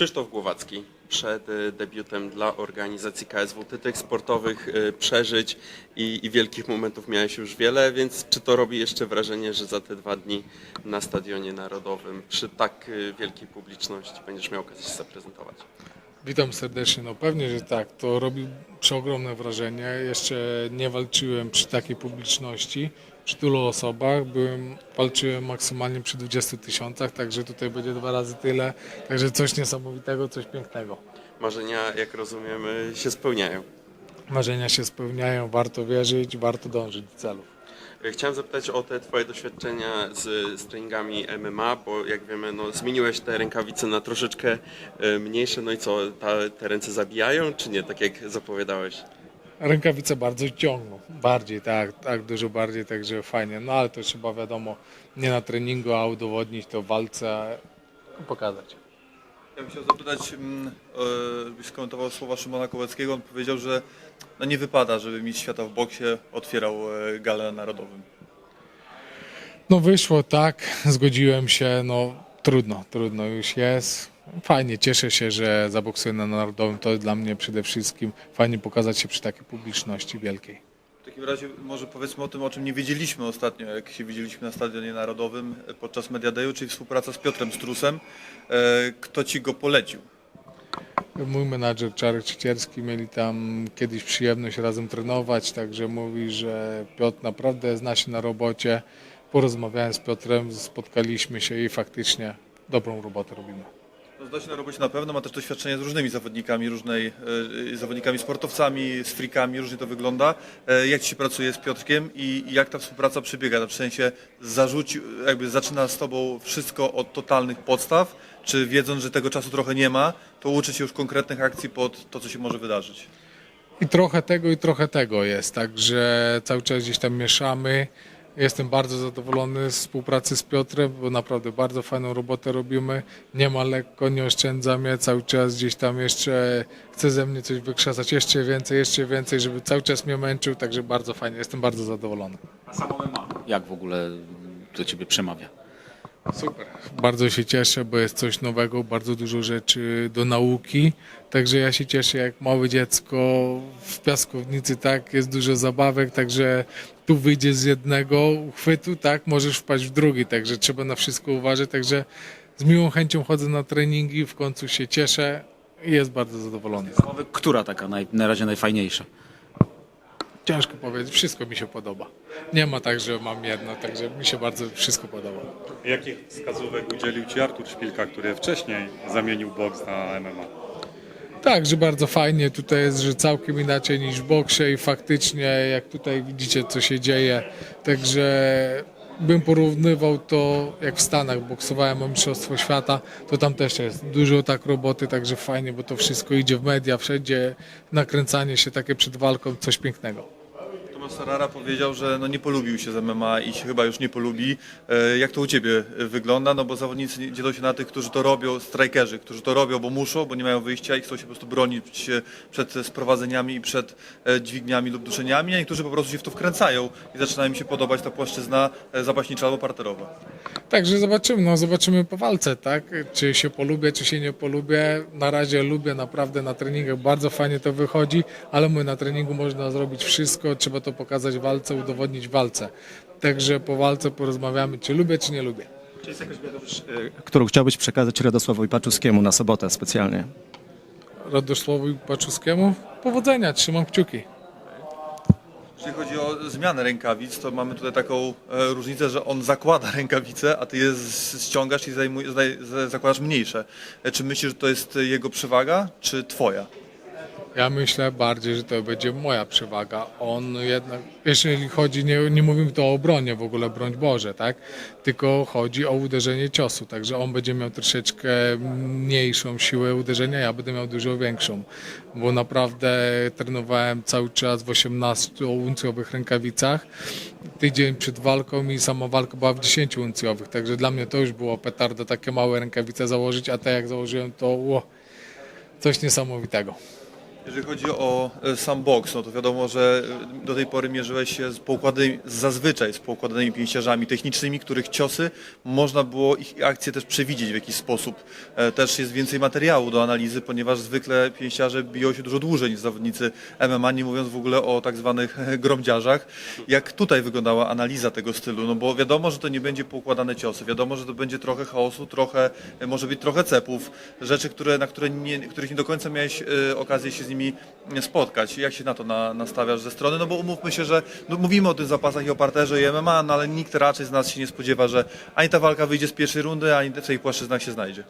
Krzysztof Głowacki przed y, debiutem dla organizacji KSW. Ty tych sportowych y, przeżyć i, i wielkich momentów miałeś już wiele, więc czy to robi jeszcze wrażenie, że za te dwa dni na Stadionie Narodowym przy tak y, wielkiej publiczności będziesz miał okazję się zaprezentować? Witam serdecznie. No pewnie, że tak. To robi przeogromne wrażenie. Jeszcze nie walczyłem przy takiej publiczności, przy tylu osobach. Byłem, walczyłem maksymalnie przy 20 tysiącach, także tutaj będzie dwa razy tyle. Także coś niesamowitego, coś pięknego. Marzenia, jak rozumiemy, się spełniają. Marzenia się spełniają, warto wierzyć, warto dążyć do celów. Chciałem zapytać o te twoje doświadczenia z, z treningami MMA, bo jak wiemy, no, zmieniłeś te rękawice na troszeczkę y, mniejsze, no i co, ta, te ręce zabijają, czy nie, tak jak zapowiadałeś? Rękawice bardzo ciągną, bardziej, tak, tak, dużo bardziej, także fajnie. No ale to trzeba wiadomo, nie na treningu, a udowodnić to w walce, pokazać. Ja bym chciał zapytać, mm, e, byś skomentował słowa Szymona Kowalskiego. On powiedział, że no nie wypada, żeby mistrz świata w boksie otwierał e, galę narodowym. No wyszło tak, zgodziłem się, no trudno, trudno już jest. Fajnie, cieszę się, że zaboksuję na Narodowym, to dla mnie przede wszystkim fajnie pokazać się przy takiej publiczności wielkiej. W takim razie może powiedzmy o tym, o czym nie wiedzieliśmy ostatnio, jak się widzieliśmy na Stadionie Narodowym podczas Media Dayu, czyli współpraca z Piotrem Strusem. E, Kto ci go polecił? Mój menadżer Czarek Czycierski mieli tam kiedyś przyjemność razem trenować, także mówi, że Piotr naprawdę zna się na robocie. Porozmawiałem z Piotrem, spotkaliśmy się i faktycznie dobrą robotę robimy. No, zna się na robocie na pewno, ma też doświadczenie z różnymi zawodnikami, różnej, e, zawodnikami sportowcami, z frikami, różnie to wygląda. E, jak ci się pracuje z Piotrkiem i, jak ta współpraca przebiega? W sensie zarzucił, jakby zaczyna z tobą wszystko od totalnych podstaw, czy wiedząc, że tego czasu trochę nie ma, to uczy się już konkretnych akcji pod to, co się może wydarzyć? I trochę tego, i trochę tego jest, także cały czas gdzieś tam mieszamy. Jestem bardzo zadowolony z współpracy z Piotrem, bo naprawdę bardzo fajną robotę robimy. Nie ma lekko, nie oszczędza mnie, cały czas gdzieś tam jeszcze chce ze mnie coś wykrzesać, jeszcze więcej, jeszcze więcej, żeby cały czas mnie męczył, także bardzo fajnie, jestem bardzo zadowolony. A samo MMA, jak w ogóle do ciebie przemawia? Super. Bardzo się cieszę, bo jest coś nowego, bardzo dużo rzeczy do nauki. Także ja się cieszę jak małe dziecko w piaskownicy, tak, jest dużo zabawek, także tu wyjdziesz z jednego uchwytu, tak, możesz wpaść w drugi, także trzeba na wszystko uważać, także z miłą chęcią chodzę na treningi, w końcu się cieszę i jest bardzo zadowolony. Która taka naj, na razie najfajniejsza? Ciężko powiedzieć, wszystko mi się podoba. Nie ma tak, że mam jedno, także mi się bardzo wszystko podoba. Jakich wskazówek udzielił Ci Artur Szpilka, który wcześniej zamienił boks na MMA? Tak, że bardzo fajnie tutaj jest, że całkiem inaczej niż w boksie i faktycznie jak tutaj widzicie co się dzieje, także bym porównywał to jak w Stanach boksowałem o Mistrzostwo Świata, to tam też jest dużo tak roboty, także fajnie, bo to wszystko idzie w media, wszędzie nakręcanie się takie przed walką, coś pięknego. Tomasz Sarara powiedział, że no nie polubił się z MMA i się chyba już nie polubi. E, Jak to u Ciebie wygląda? No bo zawodnicy dzielą się na tych, którzy to robią, strajkerzy, którzy to robią, bo muszą, bo nie mają wyjścia i chcą się po prostu bronić przed sprowadzeniami i przed e, dźwigniami lub duszeniami, a niektórzy po prostu się w to wkręcają i zaczyna im się podobać ta płaszczyzna e, zapaśnicza albo parterowa. Także zobaczymy, no zobaczymy po walce, tak? Czy się polubię, czy się nie polubię. Na razie lubię naprawdę na treningach, bardzo fajnie to wychodzi, ale my na treningu można zrobić wszystko, trzeba to pokazać w walce, udowodnić walce. Także po walce porozmawiamy, czy lubię, czy nie lubię. Czy jest jakaś wiadomość, e, którą chciałbyś przekazać Radosławowi Paczuskiemu na sobotę specjalnie? Radosławowi Paczuskiemu powodzenia, trzymam kciuki. Jeśli chodzi o zmianę rękawic, to mamy tutaj taką e, różnicę, że on zakłada rękawice, a ty je z- ściągasz i zajmuj, zdaj, z- zakładasz mniejsze. E, Czy myślisz, że to jest jego przewaga, czy twoja? Ja myślę bardziej, że to będzie moja przewaga. On jednak, jeżeli chodzi, nie, nie mówimy tu o obronie w ogóle, broń Boże, tak? Tylko chodzi o uderzenie ciosu, także on będzie miał troszeczkę mniejszą siłę uderzenia, ja będę miał dużo większą, bo naprawdę trenowałem cały czas w 18-uncjowych rękawicach. Tydzień przed walką i sama walka była w 10-uncjowych, także dla mnie to już było petarda, takie małe rękawice założyć, a te jak założyłem, to coś niesamowitego. Jeżeli chodzi o e, sam no to wiadomo, że e, do tej pory mierzyłeś się z poukładanymi, zazwyczaj z poukładanymi pięściarzami technicznymi, których ciosy można było ich akcje też przewidzieć w jakiś sposób. E, Też jest więcej materiału do analizy, ponieważ zwykle pięściarze biją się dużo dłużej niż zawodnicy MMA, nie mówiąc w ogóle o tak zwanych gromdziarzach. Jak tutaj wyglądała analiza tego stylu? No bo wiadomo, że to nie będzie poukładane ciosy, wiadomo, że to będzie trochę chaosu, trochę, może być trochę cepów, rzeczy, które, na które nie, których nie do końca miałeś okazję się z nimi spotkać. Jak się na to na, nastawiasz ze strony? No bo umówmy się, że no, mówimy o tych zapasach i o parterze i MMA, no ale nikt raczej z nas się nie spodziewa, że ani ta walka wyjdzie z pierwszej rundy, ani w tej płaszczyznach się znajdzie.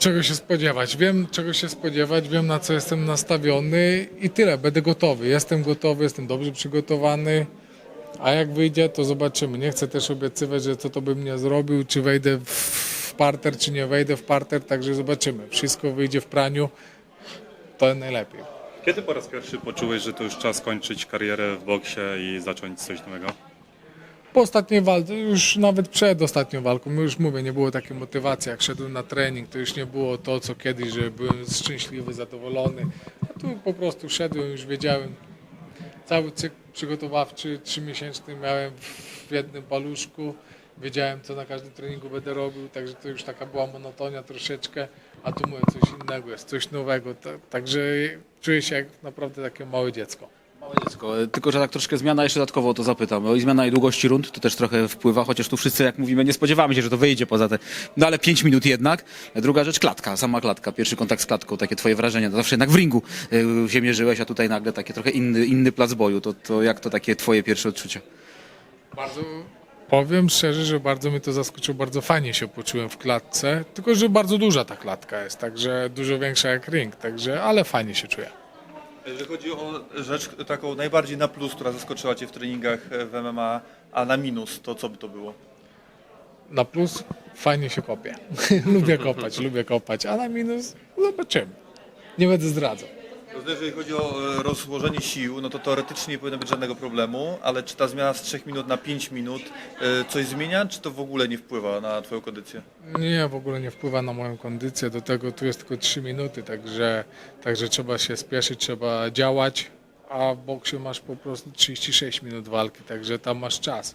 czego się spodziewać. Wiem, czego się spodziewać, wiem, na co jestem nastawiony i tyle. Będę gotowy. Jestem gotowy, jestem dobrze przygotowany. A jak wyjdzie, to zobaczymy. Nie chcę też obiecywać, że co to bym nie zrobił, czy wejdę w, parter, czy nie wejdę w parter, także zobaczymy. Wszystko wyjdzie w praniu, to najlepiej. Kiedy po raz pierwszy poczułeś, że to już czas kończyć karierę w boksie i zacząć coś nowego? Po ostatniej walce, już nawet przed ostatnią walką, już mówię, nie było takiej motywacji, jak szedłem na trening, to już nie było to, co kiedyś, że byłem szczęśliwy, zadowolony. A tu po prostu szedłem, już wiedziałem, cały cykl przygotowawczy trzymiesięczny miałem w jednym paluszku, wiedziałem, co na każdym treningu będę robił, także to już taka była monotonia troszeczkę, a tu mówię, coś innego jest, coś nowego, ta- także czuję się jak naprawdę takie małe dziecko. Małe dziecko, e, tylko że tak troszkę zmiana, jeszcze dodatkowo o to zapytam. I zmiana i długości rund to też trochę wpływa, chociaż tu wszyscy, jak mówimy, nie spodziewamy się, że to wyjdzie poza te. No ale 5 minut jednak. Druga rzecz, klatka, sama klatka, pierwszy kontakt z klatką, takie twoje wrażenia. To zawsze jednak w ringu się mierzyłeś, a tutaj nagle takie trochę inny, inny plac boju. To, to jak to takie twoje pierwsze odczucia? Bardzo powiem szczerze, że bardzo mnie to zaskoczyło, bardzo fajnie się poczułem w klatce, tylko że bardzo duża ta klatka jest, także dużo większa jak ring, także ale fajnie się czuję. Jeżeli chodzi o rzecz taką najbardziej na plus, która zaskoczyła Cię w treningach w MMA, a na minus, to co by to było? Na plus fajnie się kopie. lubię kopać, lubię kopać, a na minus zobaczymy. Nie będę zdradzał. To Jeżeli chodzi o e, rozłożenie sił, no to teoretycznie nie powinno być żadnego problemu, ale czy ta zmiana z 3 minut na 5 minut e, coś zmienia, czy to w ogóle nie wpływa na Twoją kondycję? Nie, w ogóle nie wpływa na moją kondycję. Do tego tu jest tylko 3 minuty, także, także trzeba się spieszyć, trzeba działać, a w boksie masz po prostu 36 minut walki, także tam masz czas.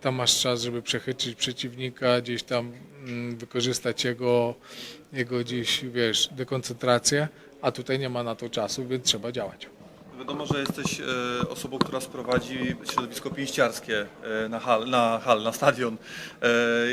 Tam masz czas, żeby przechytrzyć przeciwnika, gdzieś tam mm, wykorzystać jego, jego gdzieś, wiesz, dekoncentrację, a tutaj nie ma na to czasu, więc trzeba działać. Wiadomo, że jesteś e, osobą, która sprowadzi środowisko pięściarskie e, na hal, na, hal, na stadion.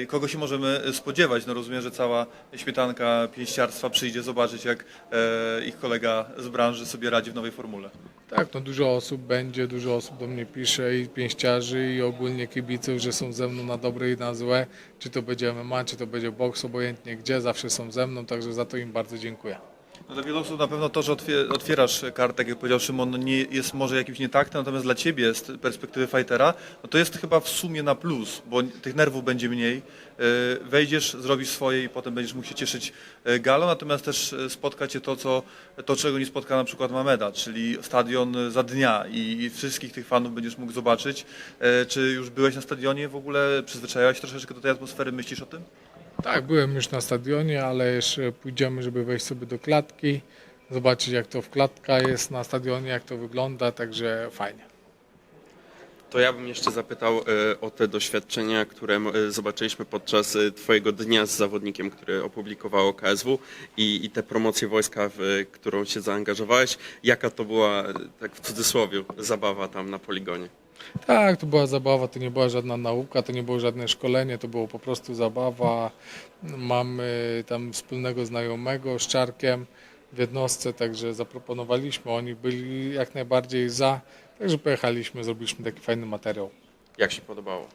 E, kogo się możemy spodziewać? No rozumiem, że cała śmietanka pięściarstwa przyjdzie zobaczyć, jak e, ich kolega z branży sobie radzi w nowej formule. Tak, no dużo osób będzie, dużo osób do mnie pisze i pięściarzy i ogólnie kibiców, że są ze mną na dobre i na złe. Czy to będzie MMA, czy to będzie boks, obojętnie gdzie, zawsze są ze mną, także za to im bardzo dziękuję. Dla wielu osób na pewno to, że otwie- otwierasz kartę, jak powiedział Szymon, nie jest może jakimś nietaktem, natomiast dla Ciebie z perspektywy fightera, no to jest chyba w sumie na plus, bo tych nerwów będzie mniej. E, Wejdziesz, zrobisz swoje i potem będziesz mógł się cieszyć e, galą, natomiast też e, spotka Cię to, co, to czego nie spotka na przykład Mameda, czyli stadion za dnia i wszystkich tych fanów będziesz mógł zobaczyć. Czy już byłeś na stadionie w ogóle? Przyzwyczaiłeś się troszeczkę do tej atmosfery? Myślisz o tym? Tak, byłem już na stadionie, ale jeszcze pójdziemy, żeby wejść sobie do klatki, zobaczyć jak to w klatka jest na stadionie, jak to wygląda, także fajnie. To ja bym jeszcze zapytał e, o te doświadczenia, które e, zobaczyliśmy podczas e, Twojego dnia z zawodnikiem, który opublikowało KSW i, i te promocje wojska, w którą się zaangażowałeś. Jaka to była, tak w cudzysłowie, zabawa tam na poligonie? Tak, to była zabawa, to nie była żadna nauka, to nie było żadne szkolenie, to było po prostu zabawa. Mamy tam wspólnego znajomego z Czarkiem w jednostce, także zaproponowaliśmy, oni byli jak najbardziej za, także pojechaliśmy, zrobiliśmy taki fajny materiał. Jak się podobało?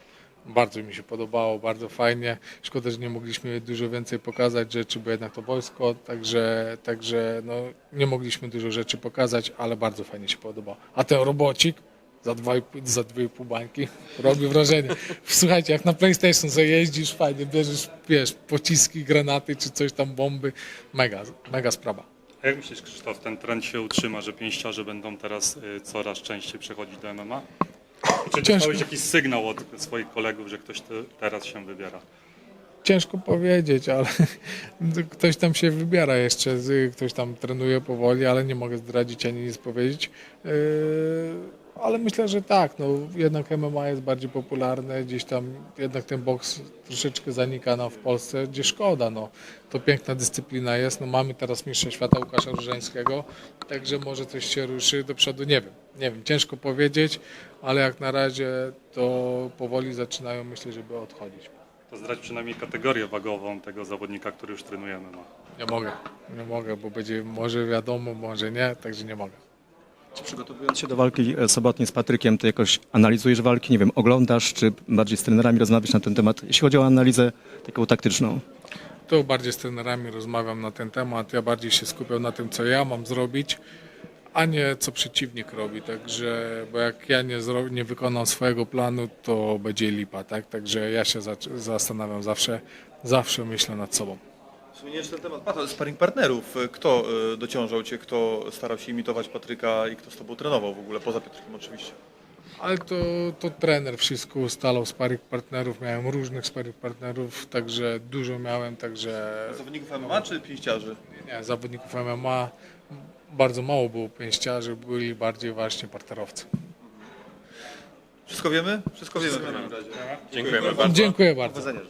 Bardzo mi się podobało, bardzo fajnie. Szkoda, że nie mogliśmy dużo więcej pokazać rzeczy, bo jednak to wojsko, także, także no, nie mogliśmy dużo rzeczy pokazać, ale bardzo fajnie się podobało. A ten robocik za dwa i pół- za dwie i pół bańki robi wrażenie. Słuchajcie, jak na PlayStation sobie jeździsz, fajnie, bierzesz, wiesz, pociski, granaty czy coś tam, bomby, mega, mega sprawa. A jak myślisz, Krzysztof, ten trend się utrzyma, że pięściarze będą teraz y, coraz częściej przechodzić do MMA? Czy dostałeś jakiś sygnał od swoich kolegów, że ktoś te, teraz się wybiera? ciężko powiedzieć, ale ktoś tam się wybiera jeszcze, z- ktoś tam trenuje powoli, ale nie mogę zdradzić ani nic powiedzieć. Yy, Ale myślę, że tak, no jednak MMA jest bardziej popularne, gdzieś tam jednak ten boks troszeczkę zanika nam w Polsce, gdzie szkoda, no. To piękna dyscyplina jest, no mamy teraz mistrza świata Łukasza Różańskiego, także może coś się ruszy do przodu, nie wiem, nie wiem, ciężko powiedzieć, ale jak na razie to powoli zaczynają myślę, żeby odchodzić. To zdradź przynajmniej kategorię wagową tego zawodnika, który już trenuje MMA. Nie mogę, nie mogę, bo będzie może wiadomo, może nie, także nie mogę. Przygotowując się do walki e, sobotniej z Patrykiem, ty jakoś analizujesz walki, nie wiem, oglądasz, czy bardziej z trenerami rozmawiasz na ten temat, jeśli chodzi o analizę taką taktyczną? To bardziej z trenerami rozmawiam na ten temat. Ja bardziej się skupiam na tym, co ja mam zrobić, a nie co przeciwnik robi. Także, bo jak ja nie, zro, nie wykonam swojego planu, to będzie lipa, tak? Także ja się zac- zastanawiam zawsze, zawsze myślę nad sobą. Wspomniałeś ten temat sparring partnerów. Kto e, dociążał cię, kto starał się imitować Patryka i kto z tobą trenował w ogóle, poza Piotrkiem oczywiście? Ale to, to trener wszystko ustalał sparring partnerów. Miałem różnych sparring partnerów, także dużo miałem, także Zawodników MMA czy pięściarzy? nie, zawodników MMA bardzo mało było pięściarzy, byli bardziej właśnie parterowcy. Wszystko wiemy? Wszystko wiemy w takim razie. Dziękujemy bardzo. Dziękuję bardzo. Powodzenia.